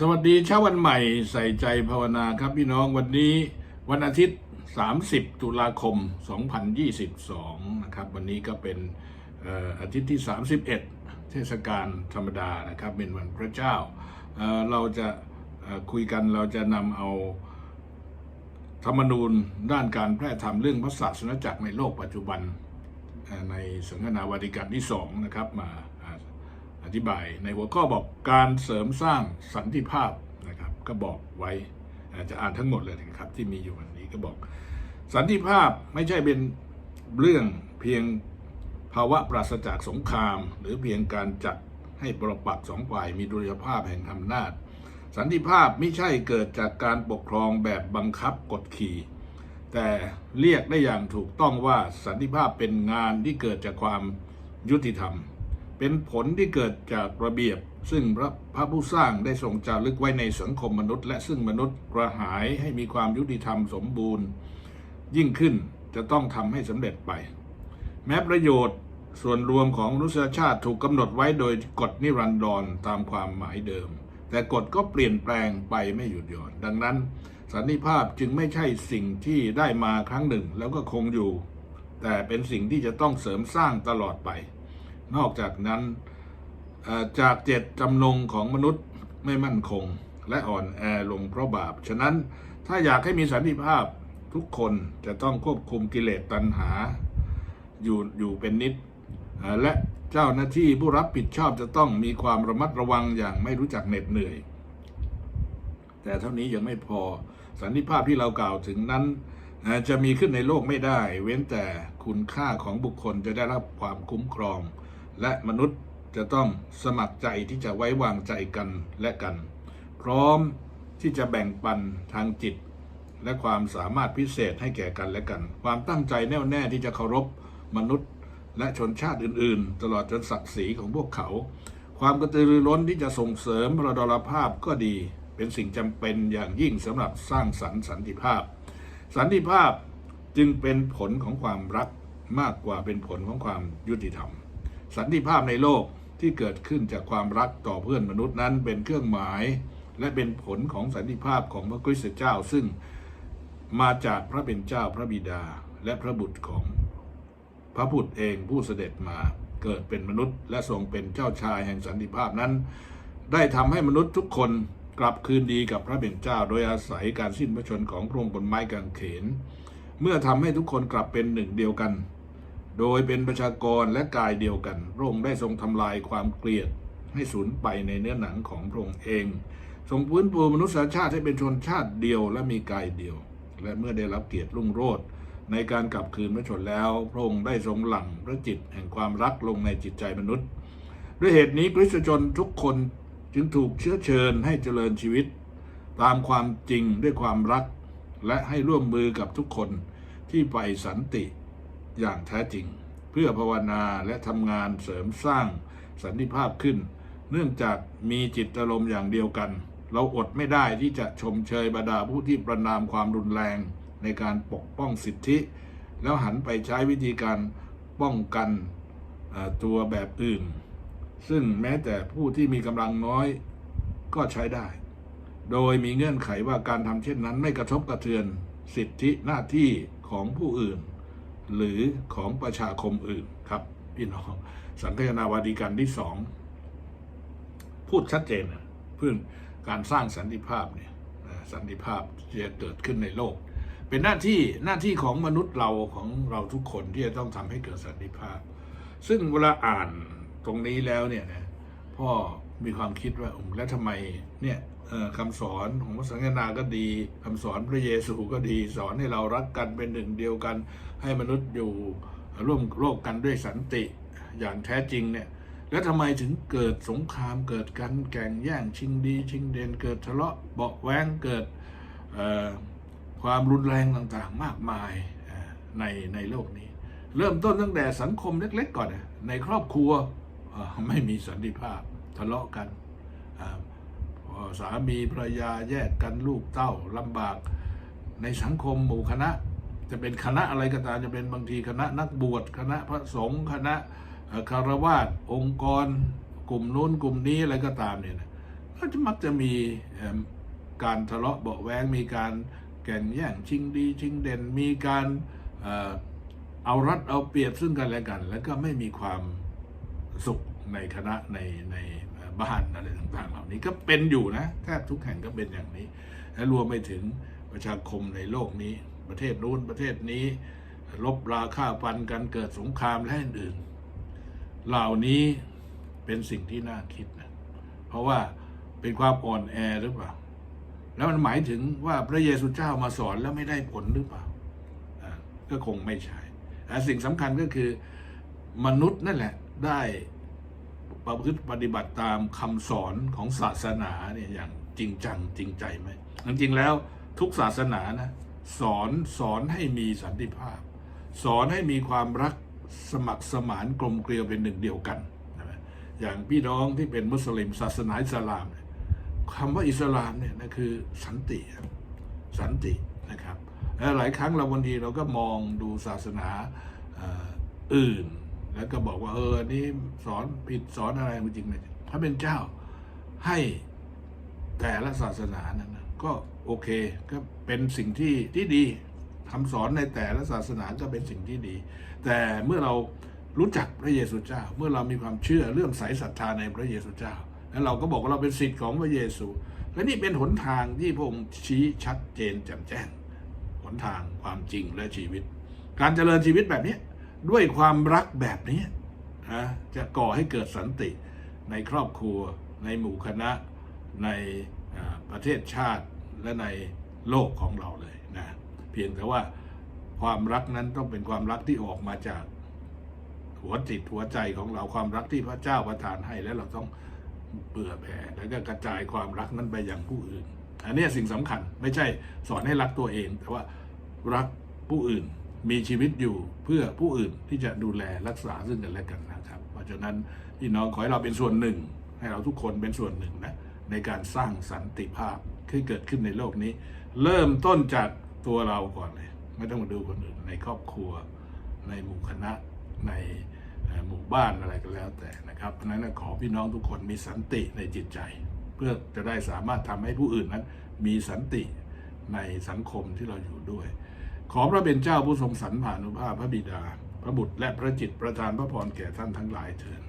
สวัสดีเช้าวันใหม่ใส่ใจภาวนาครับพี่น้องวันนี้วันอาทิตย์ 30 ตุลาคม 2022 นะครับ วันนี้ก็เป็นอาทิตย์ที่ 31 เทศกาลธรรมดานะครับ เป็นวันพระเจ้าเเราจะคุยกันเราจะนำเอาธรรมนูญด้านการแพร่ธรรมเรื่องพระศาสนจักรในโลกปัจจุบันในสนทนาวาติกันที่สองนะครับมา ธิบาย ในหัวข้อบอกการเสริมสร้างสันติภาพนะครับ ก็บอกไว้อาจจะอ่านทั้งหมดเลยนะครับ ที่มีอยู่วันนี้ก็บอก สันติภาพไม่ใช่เป็นเรื่องเพียงภาวะปราศจากสงคราม หรือเพียงการจัดให้ปรปักสองฝ่ายมีดุลยภาพแห่งอำนาจ สันติภาพไม่ใช่เกิดจากการปกครองแบบบังคับกดขี่แต่เรียกได้อย่างถูกต้องว่าสันติภาพเป็นงานที่เกิดจากความยุติธรรม เป็นผลที่เกิดจากระเบียบ ซึ่งพระพระผู้สร้างได้ทรงจารึกไว้ในสังคมมนุษย์ และซึ่งมนุษย์กระหายให้มีความยุติธรรมสมบูรณ์ ยิ่งขึ้นจะต้องทำให้สำเร็จไป แม้ประโยชน์ส่วนรวมของมนุษยชาติถูกกำหนดไว้โดยกฎนิรันดรตามความหมายเดิม แต่กฎก็เปลี่ยนแปลงไปไม่หยุดหย่อน ดังนั้นสันติภาพจึงไม่ใช่สิ่งที่ได้มาครั้งหนึ่งแล้วก็คงอยู่ แต่เป็นสิ่งที่จะต้องเสริมสร้างตลอดไป นอกจากนั้นจากเจตจำนงของมนุษย์ไม่มั่นคง และอ่อนแอลงเพราะบาป ฉะนั้นถ้าอยากให้มีสันติภาพทุกคนจะต้องควบคุมกิเลสตัณหา อยู่อยู่เป็นนิด และเจ้าหน้าที่ผู้รับผิดชอบจะต้องมีความระมัดระวังอย่างไม่รู้จักเหน็ดเหนื่อย แต่เท่านี้ยังไม่พอสันติภาพที่เรากล่าวถึงนั้นจะมีขึ้นในโลกไม่ได้ เว้นแต่คุณค่าของบุคคลจะได้รับความคุ้มครอง และมนุษย์จะต้องสมัครใจที่จะไว้วางใจกันและกัน พร้อมที่จะแบ่งปันทางจิต และความสามารถพิเศษให้แก่กันและกัน ความตั้งใจแน่วแน่ที่จะเคารพมนุษย์และชนชาติอื่น ๆ ตลอดจนศักดิ์ศรีของพวกเขา ความกระตือรือร้นที่จะส่งเสริมระดลภาพก็ดี เป็นสิ่งจำเป็นอย่างยิ่งสำหรับสร้างสรรค์สันติภาพ สันติภาพจึงเป็นผลของความรักมากกว่าเป็นผลของความยุติธรรม สันติภาพในโลกที่เกิดขึ้นจากความรักต่อเพื่อนมนุษย์นั้นเป็นเครื่องหมาย และเป็นผลของสันติภาพของพระคริสตเจ้า ซึ่งมาจากพระเป็นเจ้าพระบิดาและพระบุตรของ พระบุตรเองผู้เสด็จมาเกิดเป็นมนุษย์และทรงเป็นเจ้าชายแห่งสันติภาพนั้น ได้ทำให้มนุษย์ทุกคนกลับคืนดีกับพระเป็นเจ้า โดยอาศัยการสิ้นพระชนของพระองค์บนไม้กางเขน เมื่อทำให้ทุกคนกลับเป็นหนึ่งเดียวกัน โดยเป็นประชากรและกายเดียวกันพระองค์ได้ทรงทำลายความเกลียดให้สูญไปในเนื้อหนังของพระองค์เอง ทรงพื้นปูมนุษยชาติให้เป็นชนชาติเดียวและมีกายเดียว และเมื่อได้รับเกียรติรุ่งโรจน์ในการกลับคืนพระชนแล้ว พระองค์ได้ทรงหลั่งพระจิตแห่งความรักลงในจิตใจมนุษย์ ด้วยเหตุนี้คริสตชนทุกคนจึงถูกเชื้อเชิญให้เจริญชีวิต ตามความจริงด้วยความรัก และให้ร่วมมือกับทุกคนที่ไปสันติ อย่างแท้จริง เพื่อภาวนาและทำงานเสริมสร้างสันติภาพขึ้น เนื่องจากมีจิตอารมณ์อย่างเดียวกัน เราอดไม่ได้ที่จะชมเชยบรรดาผู้ที่ประนามความรุนแรงในการปกป้องสิทธิ แล้วหันไปใช้วิธีการป้องกันตัวแบบอื่น ซึ่งแม้แต่ผู้ที่มีกำลังน้อยก็ใช้ได้ โดยมีเงื่อนไขว่าการทำเช่นนั้นไม่กระทบกระเทือนสิทธิหน้าที่ของผู้อื่น หรือของประชาคมอื่นครับพี่น้องสังคายนาวาดีกันที่สองพูดชัดเจนเพื่อการสร้างสันติภาพเนี่ยสันติภาพจะเกิดขึ้นในโลก เป็นหน้าที่หน้าที่ของมนุษย์เราของเราทุกคนที่จะต้องทำให้เกิดสันติภาพ ซึ่งเวลาอ่านตรงนี้แล้วเนี่ยนะพ่อมีความคิดว่าแล้วทำไมเนี่ย คำสอนของพระสังฆนาก็ดีคำสอนพระเยซูก็ดี สอนให้เรารักกันเป็นหนึ่งเดียวกัน ให้มนุษย์อยู่ร่วมโลกกันด้วยสันติอย่างแท้จริงเนี่ยแล้วทำไมถึงเกิดสงครามเกิดกันแก่งแย่งชิงดี ชิงเด่นเกิดทะเลาะเบาแวงเกิดความรุนแรงต่างๆมากมายในในโลกนี้ เริ่มต้นตั้งแต่สังคมเล็ก ๆ ก่อนในครอบครัวไม่มีสันติภาพทะเลาะกันอ สามีภรรยาแยกกันลูกเต้าลำบาก ในสังคมหมู่คณะ จะเป็นคณะอะไรก็ตามจะเป็นบางทีคณะนักบวชคณะพระสงฆ์คณะคารวาสองค์กร กลุ่มนู้นกลุ่มนี้อะไรก็ตามเนี่ยก็จะมักจะมีการทะเลาะเบาะแว้งมีการแข่งแย่งชิงดีชิงเด่น มีการเอารัดเอาเปรียบซึ่งกันและกัน แล้วก็ไม่มีความสุขในคณะในใน บ้านอะไรต่างๆ เหล่านี้ก็เป็นอยู่นะแทบทุกแห่งก็เป็นอย่างนี้ และรวมไปถึงประชาคมในโลกนี้ ประเทศนู้นประเทศนี้ลบราค่าฟันกันเกิดสงครามและอื่นๆเหล่านี้เป็นสิ่งที่น่าคิดนะเพราะว่าเป็นความอ่อนแอหรือเปล่า แล้วมันหมายถึงว่าพระเยซูเจ้ามาสอนแล้วไม่ได้ผลหรือเปล่าอ่าก็คงไม่ใช่แต่สิ่งสำคัญก็คือมนุษย์นั่นแหละได้ ประพฤติปฏิบัติตามคำสอนของศาสนาเนี่ยอย่างจริงจังจริงใจไหมจริงๆแล้วทุกศาสนานะสอนสอนให้มีสันติภาพ สอนให้มีความรักสมัครสมานกลมเกลียวเป็นหนึ่งเดียวกันนะอย่างพี่น้องที่เป็นมุสลิมศาสนาอิสลามเนี่ยคำว่าอิสลามเนี่ยนะคือสันติสันตินะครับและหลายครั้งเราบางทีเราก็มองดูศาสนาอออื่น แล้วก็บอกว่าเออนนี้สอนผิดสอนอะไรจริงๆไม่จริงพระเป็นเจ้าให้แต่ละศาสนานั้นนะก็โอเคก็เป็นสิ่งที่ที่ดีคำสอนในแต่ละศาสนาก็เป็นสิ่งที่ดี แต่เมื่อเรารู้จักพระเยซูเจ้า เมื่อเรามีความเชื่อเรื่องใสศรัทธาในพระเยซูเจ้า แล้วเราก็บอกว่าเราเป็นสิทธิ์ของพระเยซู และนี่เป็นหนทางที่พระองค์ชี้ชัดเจนแจ่มแจ้ง หนทางความจริงและชีวิต การเจริญชีวิตแบบนี้ ด้วยความรักแบบนี้นะจะก่อให้เกิดสันติในครอบครัว ในหมู่คณะในประเทศชาติและในโลกของเราเลยนะเพียงแต่ว่าความรักนั้นต้องเป็นความรักที่ออกมาจากหัวจิตหัวใจของเราความรักที่พระเจ้าประทานให้แล้วเราต้องเบื่อแผ่แล้วก็กระจายความรักนั้นไปยังผู้อื่น อันนี้สิ่งสำคัญไม่ใช่สอนให้รักตัวเอง แต่ว่ารักผู้อื่น มีชีวิตอยู่เพื่อผู้อื่นที่จะดูแลรักษาซึ่งกันและกันนะครับ เพราะฉะนั้นพี่น้องขอให้เราเป็นส่วนหนึ่ง ให้เราทุกคนเป็นส่วนหนึ่งนะในการสร้างสันติภาพที่เกิดขึ้นในโลกนี้ เริ่มต้นจากตัวเราก่อนเลยไม่ต้องมาดูคนอื่นในครอบครัว ในหมู่คณะในหมู่บ้านอะไรก็แล้วแต่นะครับเพราะฉะนั้นขอพี่น้องทุกคนมีสันติในจิตใจ เพื่อจะได้สามารถทำให้ผู้อื่นนั้น มีสันติในสังคมที่เราอยู่ด้วย ขอพระเป็นเจ้าผู้ทรงสรรผ่านุภาพพระบิดา พระบุตรและพระจิตประทานพระพรแก่ท่านทั้งหลายเถิด